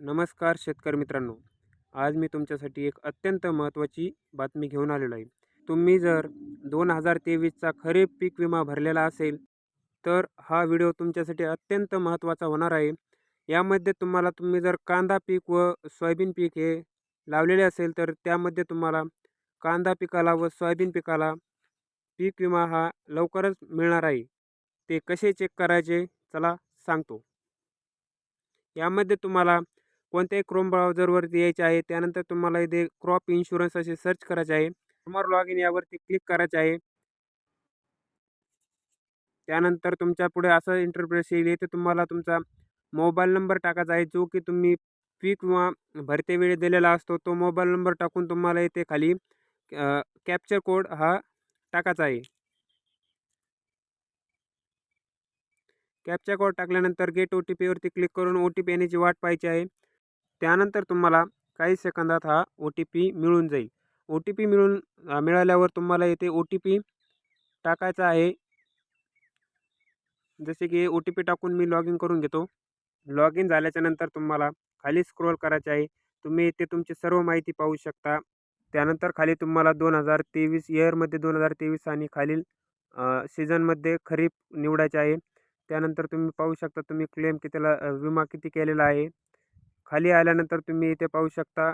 नमस्कार शेतकरी मित्रांनो. आज मी तुमच्यासाठी एक अत्यंत महत्त्वाची बातमी घेऊन आलेलो आहे. तुम्ही जर दोन हजार तेवीसचा खरीप पीक विमा भरलेला असेल तर हा व्हिडिओ तुमच्यासाठी अत्यंत महत्त्वाचा होणार आहे. यामध्ये तुम्हाला तुम्ही जर कांदा पीक व सोयाबीन पीक हे लावलेले असेल तर त्यामध्ये तुम्हाला कांदा पिकाला व सोयाबीन पिकाला पीक विमा हा लवकरच मिळणार आहे. ते कसे चेक करायचे चला सांगतो. यामध्ये तुम्हाला कोणत्याही क्रोम ब्राउझरवरती यायचे आहे त्यानंतर तुम्हाला इथे क्रॉप इन्शुरन्स असे सर्च करायचे आहे. समोर लॉग इन यावरती क्लिक करायचे आहे. त्यानंतर तुमच्यापुढे असं इंटरप्रेस येईल इथे तुम्हाला तुमचा मोबाईल नंबर टाकायचा आहे जो की तुम्ही पीक किंवा भरते वेळी दिलेला असतो तो मोबाईल नंबर टाकून तुम्हाला इथे खाली कॅप्चर कोड हा टाकायचा आहे. कॅप्चर कोड टाकल्यानंतर गेट ओ टी पीवरती क्लिक करून ओ टी पी येण्याची वाट पाहायची आहे. त्यानंतर तुम्हाला काही सेकंदात हा ओ टी पी मिळून जाईल. ओ टी पी मिळून मिळाल्यावर तुम्हाला येथे ओ टी पी टाकायचा आहे. जसे की ओ टी पी टाकून मी लॉग इन करून घेतो. लॉग इन झाल्याच्यानंतर तुम्हाला खाली स्क्रोल करायचे आहे. तुम्ही इथे तुमची सर्व माहिती पाहू शकता. त्यानंतर खाली तुम्हाला दोन हजार तेवीस इयरमध्ये दोन हजार तेवीस आणि खालील सीझनमध्ये खरीप निवडायचे आहे. त्यानंतर तुम्ही पाहू शकता तुम्ही क्लेम कितीला विमा किती केलेला आहे. खाली आल्यानंतर तुम्ही इथे पाहू शकता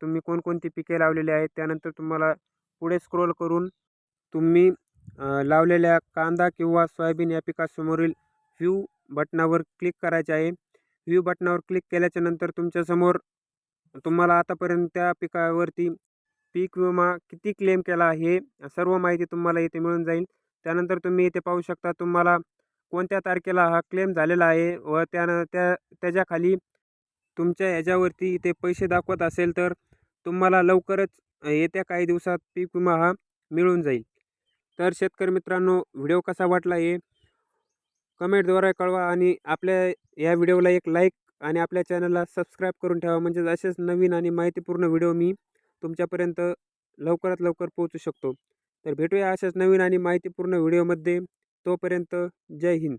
तुम्ही कोणकोणती पिके लावलेली आहेत त्यानंतर तुम्हाला पुढे स्क्रोल करून तुम्ही लावलेल्या कांदा किंवा सोयाबीन या पिकासमोरील व्ह्यू बटनावर क्लिक करायचे आहे. व्ह्यू बटनावर क्लिक केल्याच्यानंतर तुमच्यासमोर तुम्हाला आतापर्यंत त्या पिकावरती पीक विमा किती क्लेम केला हे सर्व माहिती तुम्हाला इथे मिळून जाईल. त्यानंतर तुम्ही इथे पाहू शकता तुम्हाला कोणत्या तारखेला हा क्लेम झालेला आहे व त्यानं त्या त्याच्याखाली तुमच्या याच्यावरती ते पैसे दाखवत असेल तर तुम्हाला लवकरच येत्या काही दिवसात पीक विमा हा मिळून जाईल. तर शेतकरी मित्रांनो व्हिडिओ कसा वाटला हे कमेंटद्वारे कळवा आणि आपल्या या व्हिडिओला एक लाईक आणि आपल्या चॅनलला सबस्क्राईब करून ठेवा. म्हणजेच असेच नवीन आणि माहितीपूर्ण व्हिडिओ मी तुमच्यापर्यंत लवकरात लवकर पोहोचू शकतो. तर भेटूया अशाच नवीन आणि माहितीपूर्ण व्हिडिओमध्ये. तोपर्यंत जय हिंद.